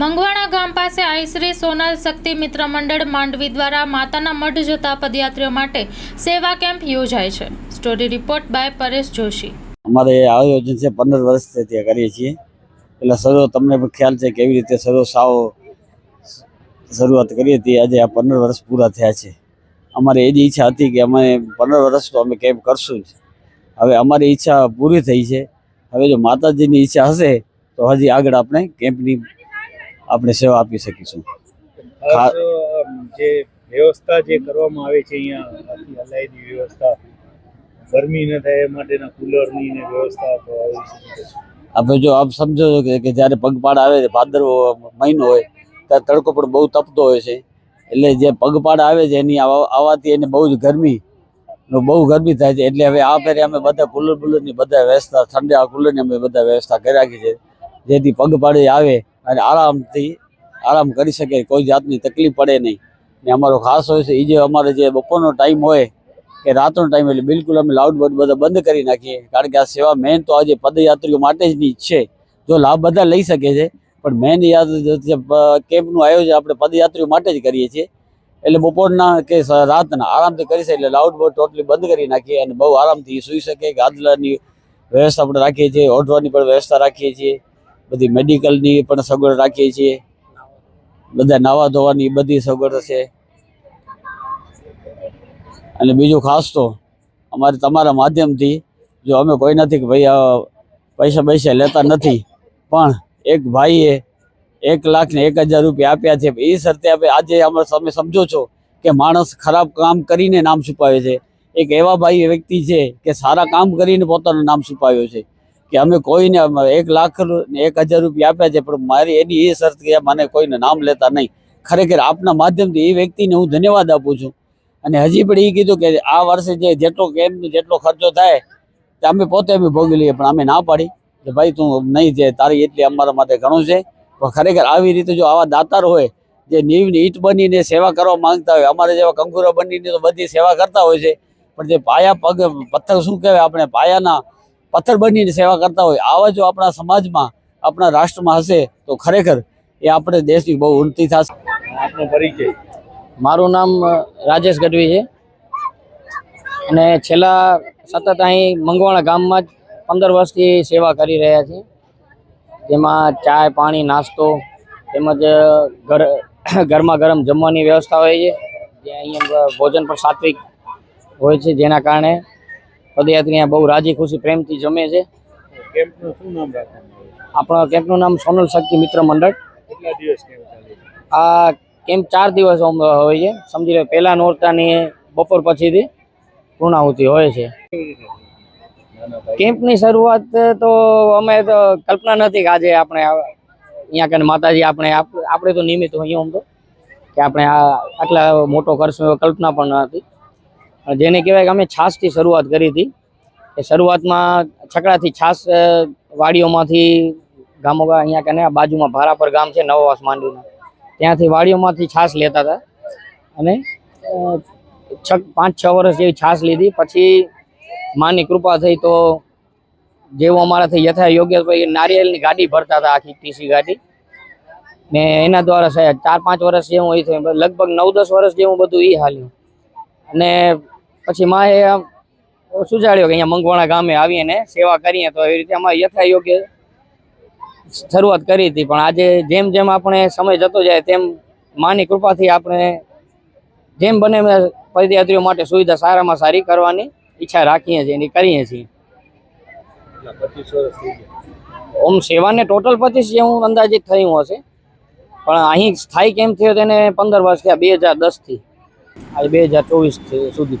મંગવાણા ગામ પાસે આઈશ્રી સોનલ શક્તિ મિત્ર મંડળ માંડવી દ્વારા માતાના મઢ જતા પદયાત્રીઓ માટે સેવા કેમ્પ યોજાય છે. Story report by Paresh Joshi. અમારે આયોજન છે, પંદર વર્ષથી ત્યાં કરીએ છીએ. એટલે સરો તમને પણ ખ્યાલ છે કેવી રીતે સરો સાવ શરૂઆત કરી હતી. આજે આ પંદર વર્ષ પૂરા થયા છે. અમારે એ જ ઈચ્છા હતી કે અમે પંદર વર્ષ તો અમે કેમ્પ કરશું જ. હવે અમારી ઈચ્છા પૂરી થઈ છે. હવે જો માતાજીની ઈચ્છા હશે, તો હજી આગળ આપણે કેમ્પની આપણે સેવા આપી શકીશું. જે વ્યવસ્થા જે કરવામાં આવે છે અહીંયા વ્યવસ્થા ગરમી ન થાય એ માટેના કુલરની ને વ્યવસ્થા આપણે જો આપ સમજો છો કે કે જ્યારે પગપાળ આવે છે ભાદરવો મહિનો હોય ત્યારે તડકો પણ બહુ તપતો હોય છે. એટલે જે પગપાળ આવે છે એની આવવાથી એને બહુ જ ગરમી નો બહુ ગરમી થાય છે. એટલે હવે આ ફેરે અમે બધા કુલર બુલરની બધા વ્યવસ્થા ઠંડા કુલરની અમે બધા વ્યવસ્થા કરી રાખી છે. જેથી પગપાળે આવે અને આરામથી, આરામ કરી શકે, કોઈ જાતની તકલીફ પડે નહીં. ને અમારો ખાસ હોય છે એ જે અમારે જે બપોરનો ટાઈમ હોય કે રાતનો ટાઈમ એટલે બિલકુલ અમે લાઉડ બોર્ડ બધા બંધ કરી નાખીએ. કારણ કે આ સેવા મેન તો આજે પદયાત્રીઓ માટે જ ની છે. જો લાભ બધા લઈ શકે છે, પણ મેન યાદ કેમ્પનું આયોજન આપણે પદયાત્રીઓ માટે જ કરીએ છીએ. એટલે બપોરના કે રાતના આરામથી કરી શકે, એટલે લાઉડ બોર્ડ ટોટલી બંધ કરી નાખીએ અને બહુ આરામથી સૂઈ શકે, ગાદલાની વ્યવસ્થા આપણે રાખીએ છીએ, ઓઢવાની પણ વ્યવસ્થા રાખીએ છીએ. બધી મેડિકલની પણ સગવડ રાખીએ છીએ. બધા નાવા ધોવાની બધી સગવડ છે અને બીજું ખાસ તો અમારે તમારા માધ્યમથી જો અમે કોઈ નથી કે ભાઈ પૈસા પૈસા લેતા નથી, પણ એક ભાઈએ એક લાખ ને એક હજાર રૂપિયા આપ્યા છે, એ શરતે આજે અમે તમે સમજો છો કે માણસ ખરાબ કામ કરીને નામ છુપાવે છે. એક એવા ભાઈ વ્યક્તિ છે કે સારા કામ કરીને પોતાનું નામ છુપાવ્યું છે. કે અમે કોઈને એક લાખ એક હજાર રૂપિયા આપ્યા છે, પણ મારી એની એ શરત કે મને કોઈને નામ લેતા નહીં. ખરેખર આપના માધ્યમથી એ વ્યક્તિને હું ધન્યવાદ આપું છું. અને હજી પણ એ કીધું કે આ વર્ષે જે જેટલો કેમ્પ જેટલો ખર્ચો થાય, તે અમે પોતે અમે ભોગી લઈએ, પણ અમે ના પાડી. કે ભાઈ, તું નહીં જે, તારી એટલી અમારા માટે ઘણું છે. પણ ખરેખર આવી રીતે જો આવા દાતાર હોય, જે નીવની ઈટ બનીને સેવા કરવા માંગતા હોય, અમારે જેવા કંકુરા બનીને તો બધી સેવા કરતા હોય છે. પણ જે પાયા પગ, પથ્થર શું કહેવાય આપણે? પાયાના પથ્થર બનીને સેવા કરતા હોય આવા જો આપણા સમાજમાં આપણા રાષ્ટ્રમાં હશે તો ખરેખર એ આપણે દેશની બહુ ઉન્નતિ થશે. આપનો પરિચય. મારું નામ રાજેશ ગઢવી છે. અને છેલ્લા સતત અહીં મંગવાણા ગામમાં જ પંદર વર્ષથી સેવા કરી રહ્યા છીએ જેમાં ચાય પાણી નાસ્તો તેમજ ઘર ગરમા ગરમ જમવાની વ્યવસ્થા હોય છે. જે અહીંયા ભોજન પણ સાત્વિક હોય છે જેના કારણે પદયાત્રી અહીંયા બહુ રાજી ખુશી પ્રેમથી જમે છે. આપણા કેમ્પનું નામ સોનલ શક્તિ મિત્ર મંડળ. આ કેમ્પ ચાર દિવસ હોય છે. સમજી લો પહેલા નોરતાની બપોર પછીથી પૂર્ણાહુતિ હોય છે. કેમ્પની શરૂઆત તો અમે તો કલ્પના નથી કે આજે આપણે અહીંયા કને માતાજી આપણે આપણે તો નિમિત્ત હોઈએ આમ તો કે આપણે આ આટલા મોટો કરશું કલ્પના પણ ન હતી અને જેને કહેવાય કે અમે છાશથી શરૂઆત કરી હતી. એ શરૂઆતમાં છકડાથી છાશ વાડીઓમાંથી ગામો અહીંયા કને બાજુમાં ભારાપર ગામ છે, નવવાસ માંડવીના. ત્યાંથી વાડીઓમાંથી છાશ લેતા હતા. અને છ પાંચ છ વર્ષ જેવી છાશ લીધી. પછી માની કૃપા થઈ તો જેવું અમારાથી યથા યોગ્ય તો એ ગાડી ભરતા હતા, આખી ટીસી ગાડી. ને એના દ્વારા સાહેબ ચાર પાંચ વર્ષ જેવું એ થયું. લગભગ નવ દસ વર્ષ જેવું બધું એ હાલ્યું. અને પછી માએ સુજાડ્યો કે અહીંયા મંગવાણા ગામે આવીને સેવા કરીએ તો એવી રીતે અમારે યથા યોગ્ય શરૂઆત કરી હતી. પણ આજે જેમ જેમ આપણે સમય જતો જાય તેમ માની કૃપાથી આપણે જેમ બને પદયાત્રીઓ માટે સુવિધા સારામાં સારી કરવાની ઈચ્છા રાખીએ છીએ એની કરીએ છીએ. ઓમ સેવાને ટોટલ પચીસ જેવું અંદાજિત થયું હશે. પણ અહીં સ્થાયી કેમ થયો તેને પંદર વર્ષ થયા, બે હજાર દસથી. આજે બે હજાર ચોવીસ સુધી.